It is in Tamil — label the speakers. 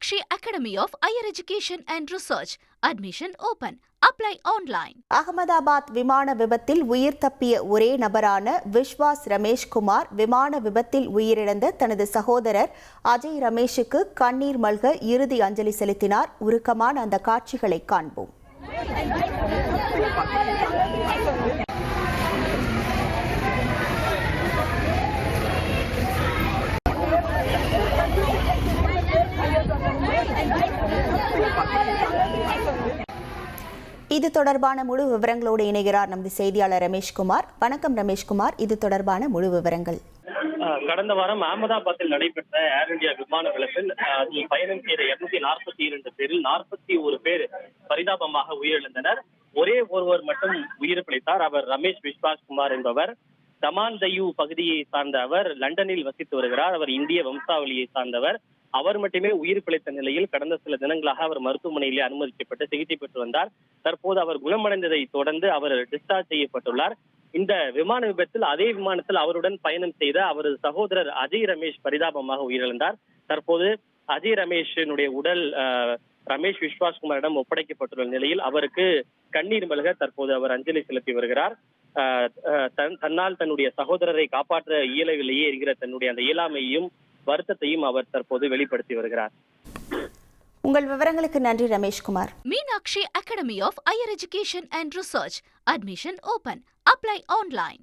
Speaker 1: Meenakshi academy of higher education and research admission open apply online
Speaker 2: Ahmedabad விமான விபத்தில் உயிர் தப்பிய ஒரே நபரான விஸ்வாஸ் ரமேஷ்குமார் விமான விபத்தில் உயிரிழந்த தனது சகோதரர் அஜய் ரமேஷுக்கு கண்ணீர் மல்க இறுதி அஞ்சலி செலுத்தினார். உருக்கமான அந்த காட்சிகளை காண்போம். இது தொடர்பான முழு விவரங்களோடு இணைகிறார் நமது செய்தியாளர் ரமேஷ்குமார் வணக்கம் ரமேஷ்குமார் இது தொடர்பான முழு விவரங்கள்.
Speaker 3: கடந்த வாரம் அகமதாபாத்தில் நடைபெற்ற ஏர் இந்தியா விமான விபத்தில் அதில் பயணம் செய்த இருநூத்தி நாற்பத்தி இரண்டு பேரில் நாற்பத்தி ஒரு பேர் பரிதாபமாக உயிரிழந்தனர். ஒரே ஒருவர் மட்டும் உயிர் பிழைத்தார். அவர் ரமேஷ் விஸ்வாஸ் குமார் என்பவர். தமான் தையூ பகுதியை சார்ந்த அவர் லண்டனில் வசித்து வருகிறார். அவர் இந்திய வம்சாவளியை சார்ந்தவர். அவர் மட்டுமே உயிர் பிழைத்த நிலையில் கடந்த சில தினங்களாக அவர் மருத்துவமனையிலே அனுமதிக்கப்பட்டு சிகிச்சை பெற்று வந்தார். தற்போது அவர் குணமடைந்ததை தொடர்ந்து அவர் டிஸ்சார்ஜ் செய்யப்பட்டுள்ளார். இந்த விமான விபத்தில் அதே விமானத்தில் அவருடன் பயணம் செய்த அவரது சகோதரர் அஜய் ரமேஷ் பரிதாபமாக உயிரிழந்தார். தற்போது அஜய் ரமேஷினுடைய உடல் அஹ், ரமேஷ் விஸ்வாஸ்குமாரிடம் ஒப்படைக்கப்பட்டுள்ள நிலையில் அவருக்கு கண்ணீர் மல்க தற்போது அவர் அஞ்சலி செலுத்தி வருகிறார். அஹ், தன் தன்னால் தன்னுடைய சகோதரரை காப்பாற்ற இயலவில்லையே என்கிற தன்னுடைய அந்த இயலாமையையும் வருத்தத்தையும் அவர் தற்போது வெளிப்படுத்தி வருகிறார்
Speaker 2: உங்கள் விவரங்களுக்கு நன்றி Rameshkumar
Speaker 1: Meenakshi Academy of Higher Education and Research. Admission open. Apply online.